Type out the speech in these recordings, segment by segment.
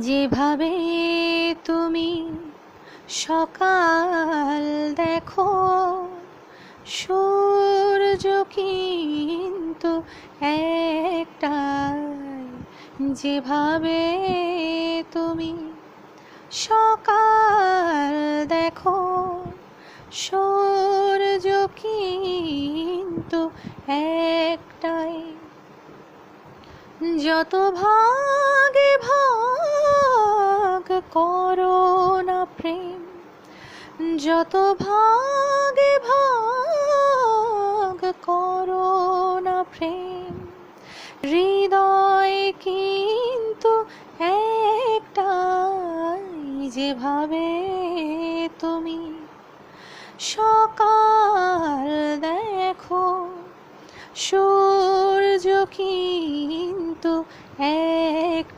যেভাবে তুমি সকাল দেখো সূর্য কিন্তু একটাই। যেভাবে তুমি সকাল দেখো সূর্য কিন্তু একটাই যত ভাগে ভাগ করো না প্রেম, যত ভাগে ভাগ করো না প্রেম, হৃদয় কিন্তু একটাই যেভাবে তুমি সকাল দেখো, সূর্য কিন্তু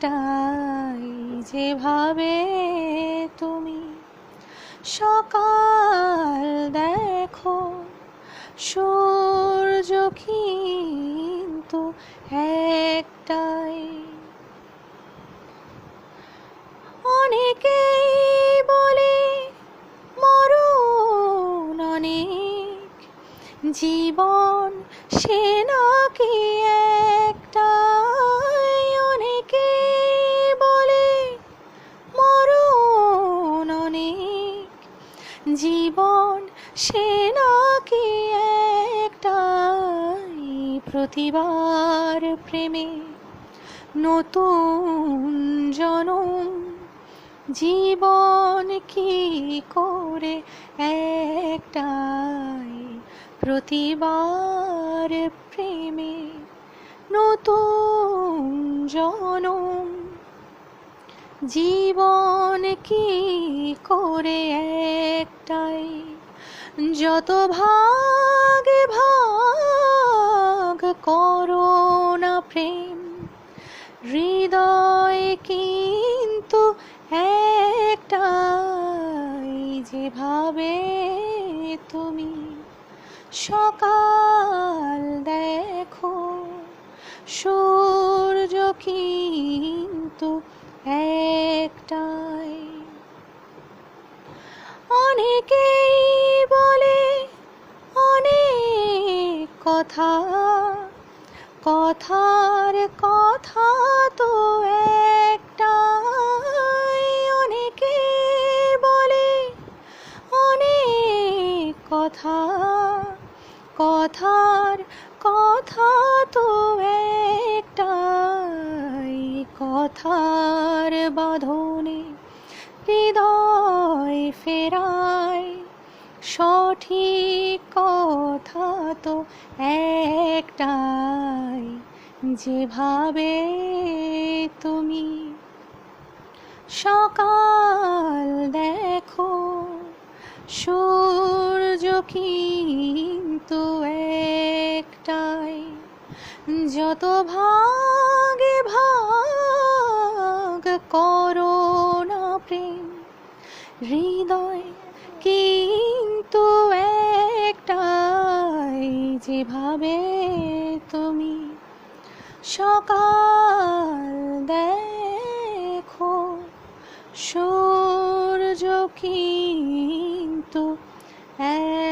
একটাই যেভাবে তুমি সকাল দেখো, সূর্য কিন্তু একটাই। অনেকেই বলে মরণ অনেক, জীবন সে নাকি জীবন সে নাকি একটাই প্রতিবার প্রেমে। নতুন জনম, জীবন কি করে একটাই প্রতিবার প্রেমে? নতুন জনম, জীবন কি করে একটাই, যত ভাগে ভাগ করো না প্রেম, হৃদয় কিন্তু একটাই, যেভাবে তুমি সকাল দেখো, সূর্য কিন্তু অনেকেই বলে অনেক কথা। কথার কথা তো একটাই। অনেকে বলে অনেক কথা। কথার কথা তো একটাই। কথার বাঁধনে হৃদয় ফেরায় সঠিক কথা তো একটাই, যেভাবে তুমি সকাল দেখো, সূর্য কিন্তু একটাই। যত ভাগে ভাগ করো না হৃদয় কিন্তু একটাই যেভাবে তুমি সকাল দেখো সূর্য কিন্তু একটাই